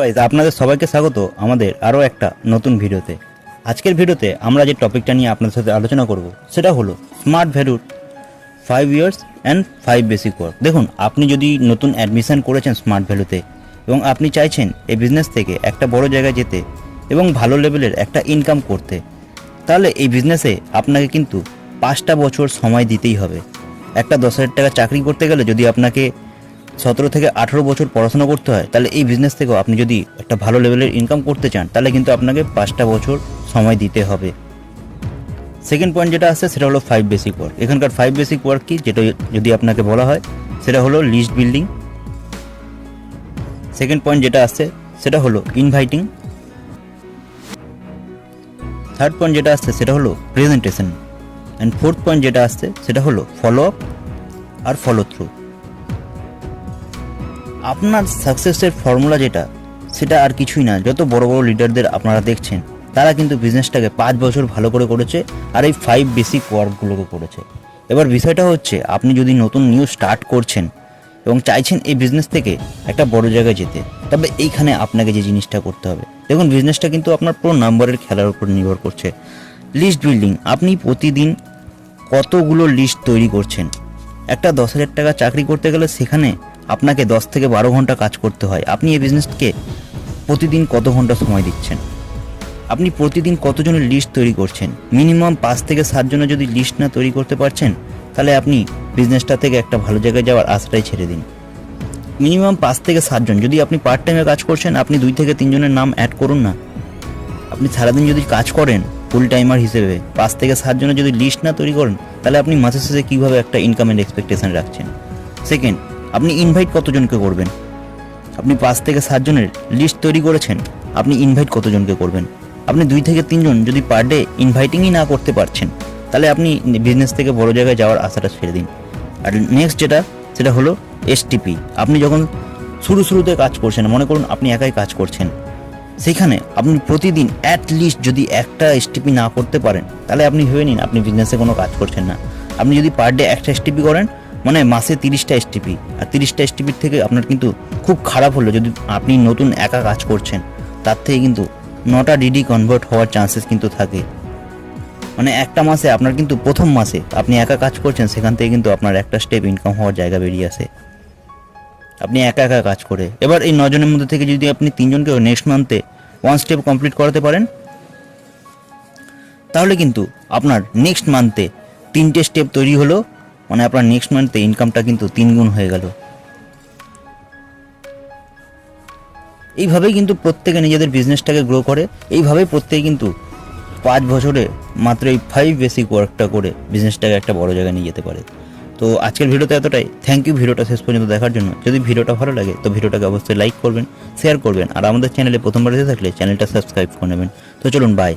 আপনাদের সবাইকে স্বাগত আমাদের আরও একটা নতুন ভিডিওতে। আজকের ভিডিওতে আমরা যে টপিকটা নিয়ে আপনাদের সাথে আলোচনা করব, সেটা হলো স্মার্ট ভ্যালুর five years and five basic work দেখুন, আপনি যদি নতুন অ্যাডমিশন করেছেন স্মার্ট ভ্যালুতে এবং আপনি চাইছেন এই বিজনেস থেকে একটা বড় জায়গায় যেতে এবং ভালো লেভেলের একটা ইনকাম করতে, তাহলে এই বিজনেসে আপনাকে কিন্তু পাঁচটা বছর সময় দিতেই হবে। একটা দশ হাজার টাকা চাকরি করতে গেলে যদি আপনাকে সতেরো থেকে আঠেরো বছর পড়াশোনা করতে হয়, তাহলে এই বিজনেস থেকেও আপনি যদি একটা ভালো লেভেলের ইনকাম করতে চান, তাহলে কিন্তু আপনাকে পাঁচটা বছর সময় দিতে হবে। সেকেন্ড পয়েন্ট যেটা আছে সেটা হলো ফাইভ বেসিক ওয়ার্ক এখানকার ফাইভ বেসিক ওয়ার্ক কি? যেটা যদি আপনাকে বলা হয়, সেটা হলো লিস্ট বিল্ডিং সেকেন্ড পয়েন্ট যেটা আসছে, সেটা হলো ইনভাইটিং থার্ড পয়েন্ট যেটা আসছে, সেটা হলো প্রেজেন্টেশন অ্যান্ড ফোর্থ পয়েন্ট যেটা আসছে, সেটা হলো ফলো আপ আর ফলো থ্রু আপনার সাকসেসের ফর্মুলা যেটা, সেটা আর কিছুই না। যত বড় বড় লিডারদের আপনারা দেখছেন, তারা কিন্তু বিজনেসটাকে পাঁচ বছর ভালো করে করেছে আর এই ফাইভ বেসিক ওয়ার্কগুলোকে করেছে। এবার বিষয়টা হচ্ছে, আপনি যদি নতুন নিউ স্টার্ট করছেন এবং চাইছেন এই বিজনেস থেকে একটা বড় জায়গায় যেতে, তবে এইখানে আপনাকে যে জিনিসটা করতে হবে। দেখুন বিজনেসটা কিন্তু আপনার পুরো নাম্বারের খেলার উপর নির্ভর করছে। লিস্ট বিল্ডিং আপনি প্রতিদিন কতগুলো লিস্ট তৈরি করছেন? একটা দশ হাজার টাকা চাকরি করতে গেলে সেখানে আপনাকে দশ থেকে বারো ঘণ্টা কাজ করতে হয়। আপনি এই বিজনেসকে প্রতিদিন কত ঘণ্টা সময় দিচ্ছেন? আপনি প্রতিদিন কতজনের লিস্ট তৈরি করছেন? মিনিমাম পাঁচ থেকে সাতজনের যদি লিস্ট না তৈরি করতে পারছেন, তাহলে আপনি বিজনেসটা থেকে একটা ভালো জায়গায় যাওয়ার আশাটাই ছেড়ে দিন। মিনিমাম পাঁচ থেকে সাতজন যদি আপনি পার্ট টাইমে কাজ করছেন, আপনি দুই থেকে তিনজনের নাম অ্যাড করুন না। আপনি সারাদিন যদি কাজ করেন ফুল টাইমার হিসেবে, পাঁচ থেকে সাতজনের যদি লিস্ট না তৈরি করেন, তাহলে আপনি মাসে শেষে কীভাবে একটা ইনকামের এক্সপেকটেশন রাখছেন? সেকেন্ড আপনি ইনভাইট কতজনকে করবেন? আপনি পাঁচ থেকে সাতজনের লিস্ট তৈরি করেছেন, আপনি ইনভাইট কতজনকে করবেন? আপনি দুই থেকে তিনজন যদি পার ডে ইনভাইটিংই না করতে পারছেন, তাহলে আপনি বিজনেস থেকে বড় জায়গায় যাওয়ার আশাটা ছেড়ে দিন। আর নেক্সট যেটা, সেটা হলো এসটিপি আপনি যখন শুরু শুরুতে কাজ করছেন, মনে করুন আপনি একাই কাজ করছেন, সেখানে আপনি প্রতিদিন অ্যাট লিস্ট যদি একটা এসটিপি না করতে পারেন, তাহলে আপনি ভেবে নিন আপনি বিজনেসে কোনো কাজ করছেন না। আপনি যদি পার ডে একটা এসটিপি করেন মানে মাসে তিরিশটা এসটিপি আর তিরিশটা এসটিপির থেকে আপনার কিন্তু খুব খারাপ হলো যদি আপনি নতুন একা কাজ করছেন, তার থেকে কিন্তু নটা ডিডি কনভার্ট হওয়ার চান্সেস কিন্তু থাকে। মানে একটা মাসে আপনার কিন্তু প্রথম মাসে আপনি একা কাজ করছেন, সেখান থেকে কিন্তু আপনার একটা স্টেপ ইনকাম হওয়ার জায়গা বেরিয়ে আসে। আপনি একা একা কাজ করে। এবার এই নজনের মধ্যে থেকে যদি আপনি তিনজনকে নেক্সট মান্থে ওয়ান স্টেপ কমপ্লিট করাতে পারেন, তাহলে কিন্তু আপনার নেক্সট মান্থে তিনটে স্টেপ তৈরি হলো। মানে আপনার নেক্সট মান্থে ইনকামটা কিন্তু তিন গুণ হয়ে গেল। এইভাবেই কিন্তু প্রত্যেকে নিজেদের বিজনেসটাকে গ্রো করে, এইভাবেই প্রত্যেকে কিন্তু পাঁচ বছরে মাত্র এই ফাইভ বেসিক ওয়ার্কটা করে বিজনেসটাকে একটা বড় জায়গায় নিয়ে যেতে পারে। তো আজকের ভিডিওতে এতটাই। থ্যাংক ইউ ভিডিওটা শেষ পর্যন্ত দেখার জন্য। যদি ভিডিওটা ভালো লাগে, তো ভিডিওটাকে অবশ্যই লাইক করবেন শেয়ার করবেন। আর আমাদের চ্যানেলে প্রথমবার এসে থাকলে চ্যানেলটা সাবস্ক্রাইব করে নেবেন। তো চলুন বাই